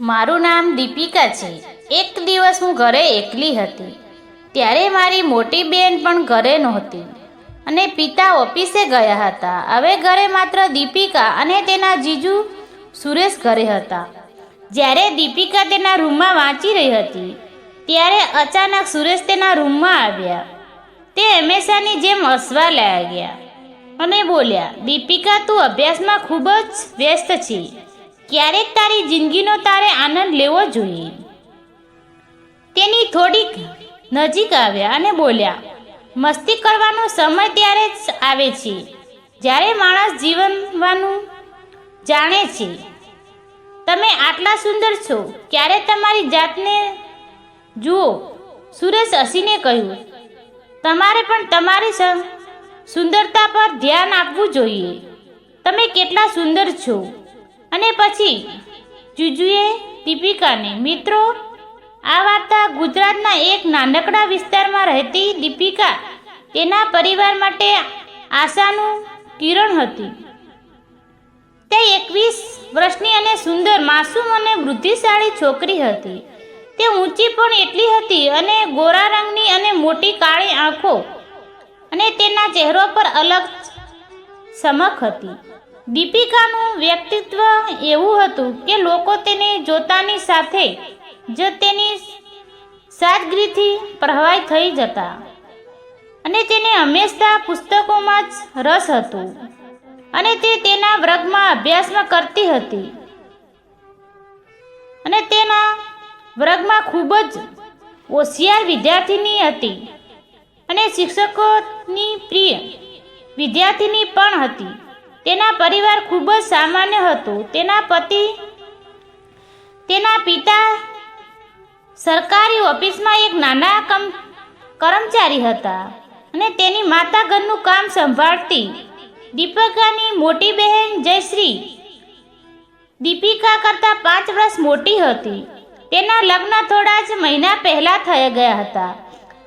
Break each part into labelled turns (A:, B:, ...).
A: મારું નામ દીપિકા છે. એક દિવસ હું ઘરે એકલી હતી. ત્યારે મારી મોટી બેન પણ ઘરે નહોતી. અને પિતા ઓફિસે ગયા હતા. હવે ઘરે માત્ર દીપિકા અને તેના જીજુ સુરેશ ઘરે હતા. જ્યારે દીપિકા તેના રૂમમાં વાંચી રહી હતી, ત્યારે અચાનક સુરેશ તેના રૂમમાં આવ્યા. તે હંમેશાની જેમ હસવા લાગ્યા અને બોલ્યા, દીપિકા, તું અભ્યાસમાં ખૂબ જ વ્યસ્ત છે. ક્યારેક તારી જિંદગીનો તારે આનંદ લેવો જોઈએ. તેની થોડીક નજીક આવ્યા અને બોલ્યા, મસ્તી કરવાનો સમય ત્યારે જ આવે છે. જ્યારે માણસ જીવનવાનું જાણે છે. તમે આટલા સુંદર છો. ક્યારે તમારી જાતને જુઓ. સુરેશ હસીને કહ્યું, તમારે પણ તમારી સુંદરતા પર ધ્યાન આપવું જોઈએ. તમે કેટલા સુંદર છો. અને પછી જુજુએ દીપિકાને, મિત્રો, આ વાર્તા ગુજરાતના એક નાનકડા વિસ્તારમાં રહેતી દીપિકા તેના પરિવાર માટે આશાનું કિરણ હતી. તે એકવીસ વર્ષની અને સુંદર, માસૂમ અને વૃદ્ધિશાળી છોકરી હતી. તે ઊંચી પણ એટલી હતી અને ગોરા રંગની અને મોટી કાળી આંખો અને તેના ચહેરો પર અલગ સમક હતી. દીપિકાનું વ્યક્તિત્વ એવું હતું કે લોકો તેને જોતાની સાથે જ તેની સાદગીથી પ્રભાવિત થઈ જતા અને તેને હંમેશા પુસ્તકોમાં જ રસ હતો અને તે તેના વર્ગમાં અભ્યાસમાં કરતી હતી. અને તેના વર્ગમાં ખૂબ જ હોશિયાર વિદ્યાર્થીની હતી અને શિક્ષકોની પ્રિય વિદ્યાર્થીની પણ હતી. તેના પરિવાર ખૂબ જ સામાન્ય હતો. તેના પતિ, તેના પિતા સરકારી ઓફિસમાં એક નાના કમ, કર્મચારી હતા અને તેની માતા ઘરનું કામ સંભાળતી. દીપિકાની મોટી બહેન જયશ્રી દીપિકા કરતાં પાંચ વર્ષ મોટી હતી. તેના લગ્ન થોડા જ મહિના પહેલાં થઈ ગયા હતા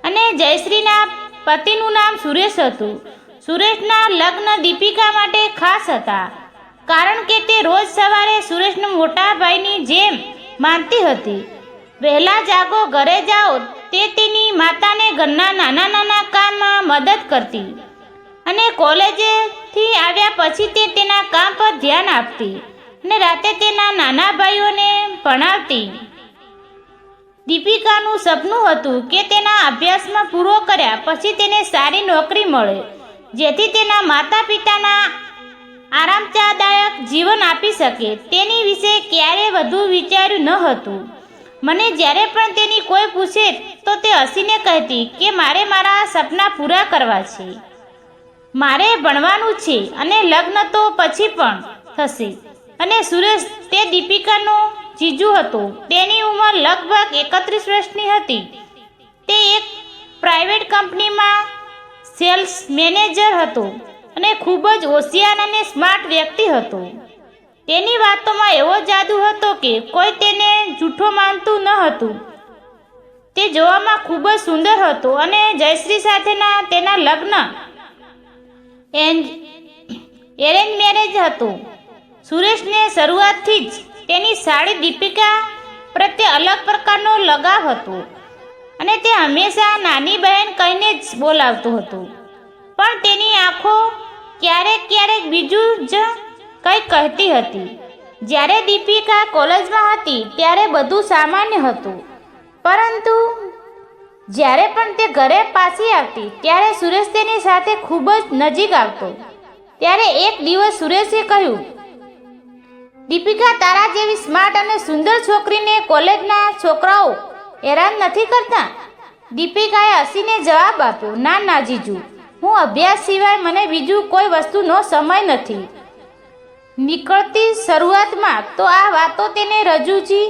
A: અને જયશ્રીના પતિનું નામ સુરેશ હતું. સુરેશના લગ્ન દીપિકા માટે ખાસ હતા. કારણ કે તે રોજ સવારે સુરેશના મોટા ભાઈની જેમ માનતી હતી. વહેલા જાગો, ઘરે જાઓ. તે તેની માતાને ઘરના નાના નાના કામમાં મદદ કરતી અને કોલેજેથી આવ્યા પછી તે તેના કામ પર ધ્યાન આપતી અને રાતે તેના નાના ભાઈઓને ભણાવતી. દીપિકાનું સપનું હતું કે તેના અભ્યાસમાં પૂરો કર્યા પછી તેને સારી નોકરી મળે. જેથી તેના માતા પિતાના આરામદાયક જીવન આપી શકે. તેની વિશે ક્યારે વધુ વિચાર્યું ન હતું. મને જ્યારે પણ તેની કોઈ પૂછે તો તે હસીને કહેતી કે મારે મારા સપના પૂરા કરવા છે. મારે ભણવાનું છે અને લગ્ન તો પછી પણ થશે. અને સુરેશ તે દીપિકાનો જીજુ હતો. તેની ઉંમર લગભગ એકત્રીસ વર્ષની હતી. તે એક પ્રાઇવેટ કંપનીમાં સેલ્સ મેનેજર હતો અને ખૂબ જ હોશિયાર અને સ્માર્ટ વ્યક્તિ હતો. તેની વાતોમાં એવો જાદુ હતો કે કોઈ તેને જૂઠો માનતું ન હતું. તે જોવામાં ખૂબ જ સુંદર હતો અને જયશ્રી સાથેના તેના લગ્ન એરેન્જ મેરેજ હતું. સુરેશને શરૂઆતથી જ તેની સાડી દીપિકા પ્રત્યે અલગ પ્રકારનો લગાવ હતો. અને તે હંમેશા નાની બહેન કહીને જ બોલાવતો હતો. પણ તેની આંખો ક્યારેક ક્યારેક બીજું જ કંઈ કહેતી હતી. જ્યારે દીપિકા કોલેજમાં હતી ત્યારે બધું સામાન્ય હતું. પરંતુ જ્યારે પણ તે ઘરે પાછી આવતી, ત્યારે સુરેશ તેની સાથે ખૂબ જ નજીક આવતો. ત્યારે એક દિવસ સુરેશે કહ્યું, દીપિકા તારા જેવી સ્માર્ટ અને સુંદર છોકરીને કોલેજના છોકરાઓ હેરાન નથી કરતા? દીપિકાએ હસીને જવાબ આપ્યો, ના ના જીજુ હું અભ્યાસ સિવાય મને બીજું કોઈ વસ્તુનો સમય નથી. નીકળતી શરૂઆતમાં તો આ વાતો તેને રજૂજી,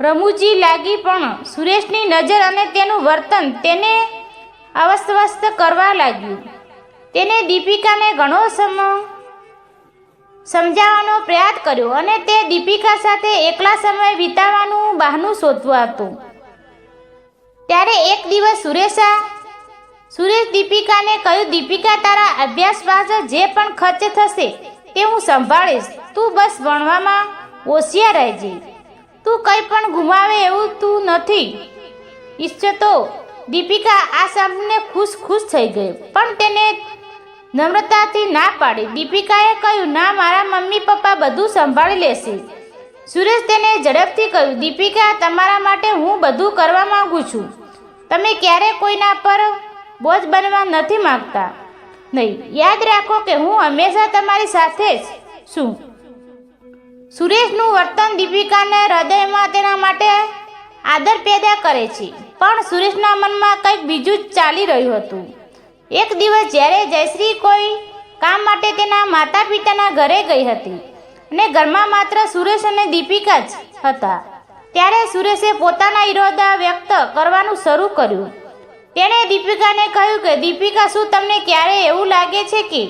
A: રમૂજી લાગી, પણ સુરેશની નજર અને તેનું વર્તન તેને અસ્વસ્થ કરવા લાગ્યું. તેને દીપિકાને ઘણો સમય સમજાવવાનો પ્રયાસ કર્યો અને તે દીપિકા સાથે એકલા સમય વિતાવવાનું બહાનું શોધવા હતું. ત્યારે એક દિવસ સુરેશા, સુરેશ દીપિકાને કહ્યું, દીપિકા, તારા અભ્યાસ પાછળ જે પણ ખર્ચ થશે તે હું સંભાળીશ. તું બસ ભણવામાં હોશિયાર રહેજે. તું કંઈ પણ ગુમાવે એવું તું નથી. ઈચ્છતો. દીપિકા આ સાંભળીને ખુશ ખુશ થઈ ગઈ પણ તેને નમ્રતાથી ના પાડી દીપિકાએ કહ્યું, ના, મારા મમ્મી પપ્પા બધું સંભાળી લેશે. સુરેશ તેને ઝડપથી કહ્યું, દીપિકા, તમારા માટે હું બધું કરવા માંગુ છું. તમે ક્યારે કોઈના પર બોજ બનવા નથી માંગતા. નહીં, યાદ રાખો કે હું હંમેશા તમારી સાથે જ છું. સુરેશનું વર્તન દીપિકાને હૃદયમાં તેના માટે આદર પેદા કરે છે, પણ સુરેશના મનમાં કંઈક બીજું જ ચાલી રહ્યું હતું. એક દિવસ જ્યારે જયશ્રી કોઈ કામ માટે તેના માતા પિતાના ઘરે ગઈ હતી અને ઘરમાં માત્ર સુરેશ અને દીપિકા જ હતા, ત્યારે સુરેશે પોતાના ઈરાદા વ્યક્ત કરવાનું શરૂ કર્યું. તેણે દીપિકાને કહ્યું કે, દીપિકા, શું તમને ક્યારે એવું લાગે છે કે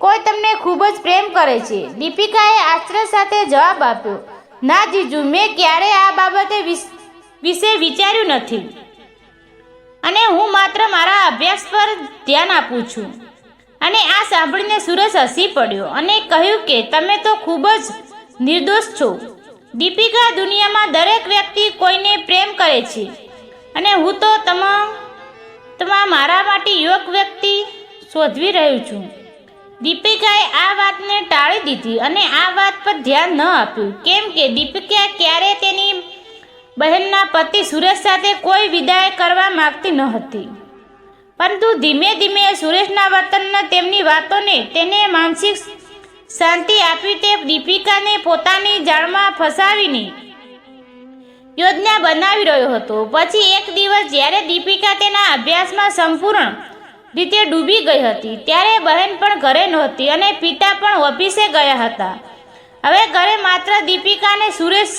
A: કોઈ તમને ખૂબ જ પ્રેમ કરે છે? દીપિકાએ આશ્ચર્ય સાથે જવાબ આપ્યો, ના જીજુ, મેં ક્યારે આ બાબતે વિશે વિચાર્યું નથી. અને હું માત્ર મારા અભ્યાસ પર ધ્યાન આપું છું. અને આ સાંભળીને સુરેશ હસી પડ્યો અને કહ્યું કે, તમે તો ખૂબ જ નિર્દોષ છો. દીપિકા દુનિયામાં દરેક વ્યક્તિ કોઈને પ્રેમ કરે છે. અને હું તો તમામ તમામ મારા માટે યોગ વ્યક્તિ શોધવી રહ્યું છું. દીપિકાએ આ વાતને ટાળી દીધી અને આ વાત પર ધ્યાન ન આપ્યું. કેમ કે દીપિકા ક્યારે બહેનના પતિ સુરેશ સાથે કોઈ વિદાય કરવા માગતી ન હતી. પરંતુ ધીમે ધીમે સુરેશના વર્તનને તેમની વાતોને તેને માનસિક શાંતિ આપી તે દીપિકાને પોતાની જાળમાં ફસાવીને યોજના બનાવી રહ્યો હતો. પછી એક દિવસ જ્યારે દીપિકા તેના અભ્યાસમાં સંપૂર્ણ રીતે ડૂબી ગઈ હતી, ત્યારે બહેન પણ ઘરે નહોતી અને પિતા પણ ઓફિસે ગયા હતા. હવે ઘરે માત્ર દીપિકા અને સુરેશ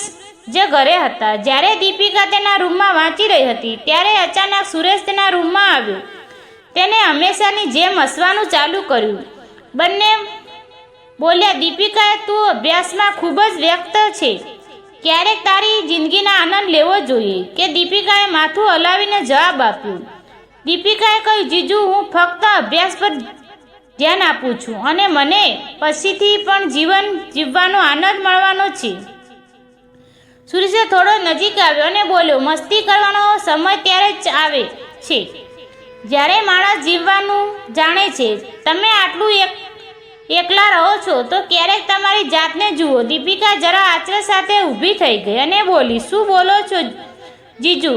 A: જે ઘરે હતા. જ્યારે દીપિકા તેના રૂમમાં વાંચી રહી હતી, ત્યારે અચાનક સુરેશ તેના રૂમમાં આવ્યો. તેને હંમેશાની જેમ હસવાનું ચાલુ કર્યું. બંને બોલ્યા દીપિકા તું અભ્યાસમાં ખૂબ જ વ્યક્ત છે. ક્યારેક તારી જિંદગીના આનંદ લેવો જોઈએ. કે દીપિકાએ માથું હલાવીને જવાબ આપ્યો. દીપિકાએ કહ્યું, જીજુ, હું ફક્ત અભ્યાસ પર ધ્યાન આપું છું અને મને પછીથી પણ જીવન જીવવાનો આનંદ મળવાનો છે. સુરેશે થોડો નજીક આવ્યો અને બોલ્યો, મસ્તી કરવાનો સમય ત્યારે જ આવે છે. જ્યારે માણસ જીવવાનું જાણે છે, તમે આટલું એક, એકલા રહો છો, તો ક્યારેક તમારી જાતને જુઓ. દીપિકા જરા આચરે સાથે ઊભી થઈ ગઈ અને બોલી, શું બોલો છો જીજુ?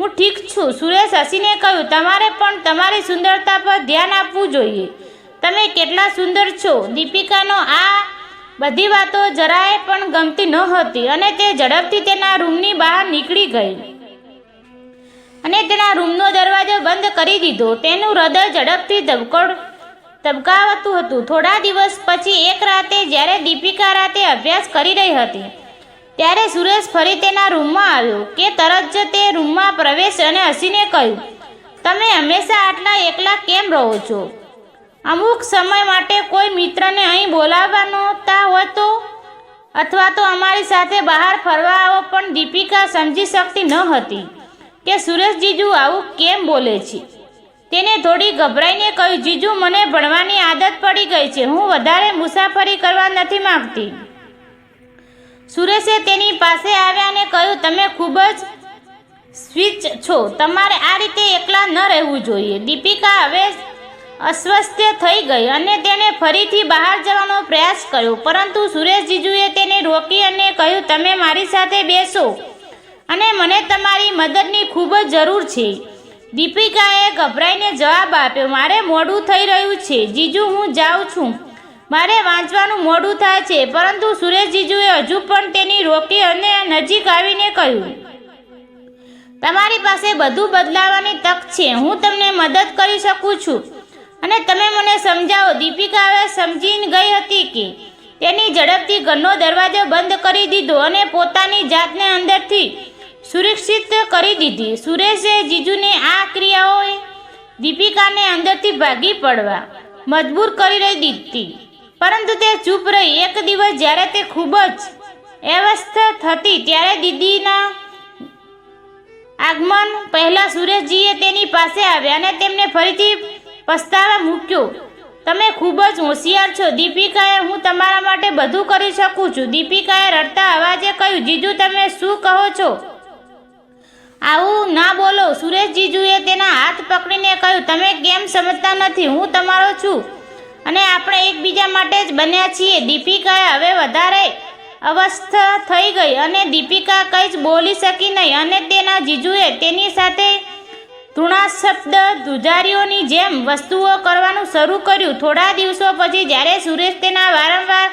A: હું ઠીક છું. સુરેશ હસીને કહ્યું, તમારે પણ તમારી સુંદરતા પર ધ્યાન આપવું જોઈએ. તમે કેટલા સુંદર છો. દીપિકાનો આ બધી વાતો જરાય પણ ગમતી ન હતી અને તે ઝડપથી તેના રૂમની બહાર નીકળી ગઈ. અને તેના રૂમનો દરવાજો બંધ કરી દીધો. તેનું હૃદય ઝડપથી ધબકડ, ધબકાવતું હતું. થોડા દિવસ પછી એક રાતે જ્યારે દીપિકા રાતે અભ્યાસ કરી રહી હતી, ત્યારે સુરેશ ફરી તેના રૂમમાં આવ્યો કે તરત જ તે રૂમમાં પ્રવેશ અને હસીને કહ્યું, તમે હંમેશા આટલા એકલા કેમ રહો છો? અમુક સમય માટે કોઈ મિત્રને અહીં બોલાવવાનો તા હોય તો અથવા તો અમારી સાથે બહાર ફરવા આવો પણ દીપિકા સમજી શકતી ન હતી કે સુરેશ જીજુ આવું કેમ બોલે છે? તેને થોડી ગભરાઈને કહ્યું, જીજુ, મને ભણવાની આદત પડી ગઈ છે. હું વધારે મુસાફરી કરવા નથી માંગતી. સુરેશે તેની પાસે આવ્યા અને કહ્યું, તમે ખૂબ જ સ્વિચ છો. તમારે આ રીતે એકલા ન રહેવું જોઈએ. દીપિકા હવે અસ્વસ્થ થઈ ગઈ અને તેણે ફરીથી બહાર જવાનો પ્રયાસ કર્યો. પરંતુ સુરેશ જીજુએ તેને રોકી અને કહ્યું, તમે મારી સાથે બેસો અને મને તમારી મદદની ખૂબ જ જરૂર છે. દીપિકાએ ગભરાઈને જવાબ આપ્યો, મારે મોડું થઈ રહ્યું છે. જીજુ, હું જાઉં છું. મારે વાંચવાનું મોડું થાય છે. પરંતુ સુરેશ જીજુએ હજુ પણ તેની રોકી અને નજીક આવીને કહ્યું, તમારી પાસે બધું બદલાવાની તક છે. હું તમને મદદ કરી શકું છું. અને તમે મને સમજાવો, દીપિકા હવે સમજી ગઈ હતી કે તેની ઝડપથી ઘરનો દરવાજો બંધ કરી દીધો અને પોતાની જાતને અંદરથી સુરક્ષિત કરી દીધી. સુરેશે જીજુને આ ક્રિયાઓએ દીપિકાને અંદરથી ભાગી પડવા મજબૂર કરી રહી દીધી. પરંતુ તે ચૂપ રહી. એક દિવસ જ્યારે તે ખૂબ જ અવસ્થ થતી, ત્યારે દીદીના આગમન પહેલાં સુરેશજીએ તેની પાસે આવ્યા અને તેમને ફરીથી પસ્તાવા મૂક્યો. તમે ખૂબ જ હોશિયાર છો, દીપિકાએ હું તમારા માટે બધું કરી શકું છું. દીપિકાએ રડતા અવાજે કહ્યું, જીજુ, તમે શું કહો છો? આવું ના બોલો. સુરેશ જીજુએ તેના હાથ પકડીને કહ્યું, તમે કેમ સમજતા નથી? હું તમારો છું અને આપણે એકબીજા માટે જ બન્યા છીએ. દીપિકાએ હવે વધારે અવસ્થ થઈ ગઈ અને દીપિકા કંઈ જ બોલી શકી નહીં અને તેના જીજુએ તેની સાથે તૃણાશબ્દ ધુજારીઓની જેમ વસ્તુઓ કરવાનું શરૂ કર્યું. થોડા દિવસો પછી જ્યારે સુરેશ તેના વારંવાર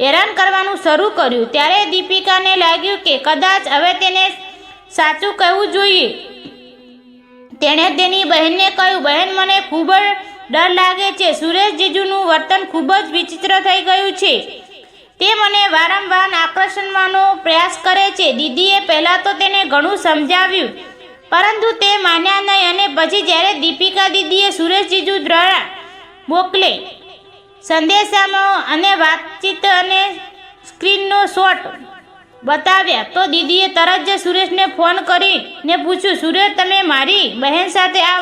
A: હેરાન કરવાનું શરૂ કર્યું, ત્યારે દીપિકાને લાગ્યું કે કદાચ હવે તેને સાચું કહેવું જોઈએ. તેણે તેની બહેનને કહ્યું, બહેન, મને ખૂબ જ ડર લાગે છે. સુરેશ જીજુનું વર્તન ખૂબ જ વિચિત્ર થઈ ગયું છે. તે મને વારંવાર આકર્ષણવાનો પ્રયાસ કરે છે. દીદીએ પહેલાં તો તેને ઘણું સમજાવ્યું. પરંતુ તે માન્યા નહીં અને પછી જ્યારે દીપિકા દીદીએ સુરેશ જીજુ દ્વારા મોકલે સંદેશામાં અને વાતચીત અને સ્ક્રીનનો શોટ બતાવ્યા, તો દીદીએ તરત જ સુરેશને ફોન કરીને પૂછ્યું, સુરેશ, તમે મારી બહેન સાથે આ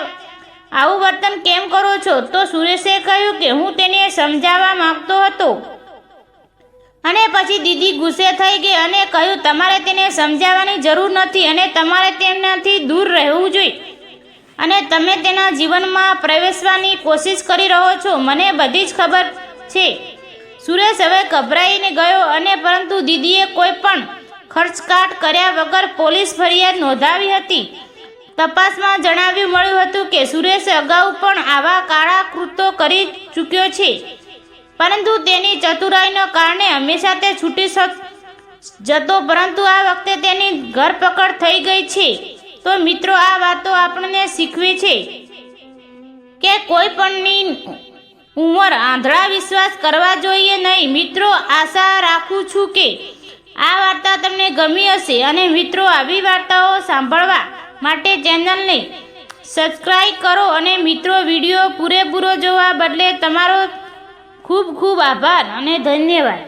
A: આવું વર્તન કેમ કરો છો? તો સુરેશે કહ્યું કે, હું તેને સમજાવવા માગતો હતો. અને પછી દીદી ગુસ્સે થઈ ગઈ અને કહ્યું, તમારે તેને સમજાવવાની જરૂર નથી અને તમારે તેનાથી દૂર રહેવું જોઈએ. અને તમે તેના જીવનમાં પ્રવેશવાની કોશિશ કરી રહ્યો છો. મને બધી જ ખબર છે. સુરેશ હવે ગભરાઈને ગયો અને પરંતુ દીદીએ કોઈ પણ ખર્ચકાટ કર્યા વગર પોલીસ ફરિયાદ નોંધાવી હતી. તપાસમાં જણાવ્યું મળ્યું હતું કે સુરેશ અગાઉ પણ આવા કાળા કૃત્યો કરી ચૂક્યો છે. પરંતુ તેની ચતુરાઈનો કારણે હંમેશા તે છૂટી જતો, પરંતુ આ વખતે તેની ધરપકડ થઈ ગઈ છે. તો મિત્રો, આ વાતો આપણને શીખવે છે કે કોઈ પણની ઉંમર આંધળા વિશ્વાસ કરવા જોઈએ નહીં. મિત્રો, આશા રાખું છું કે આ વાર્તા તમને ગમી હશે અને મિત્રો, આવી વાર્તાઓ સાંભળવા માટે ચેનલને સબસ્ક્રાઈબ કરો અને મિત્રો, વીડિયો પૂરેપૂરો જોવા બદલે તમારો ખૂબ ખૂબ આભાર અને ધન્યવાદ.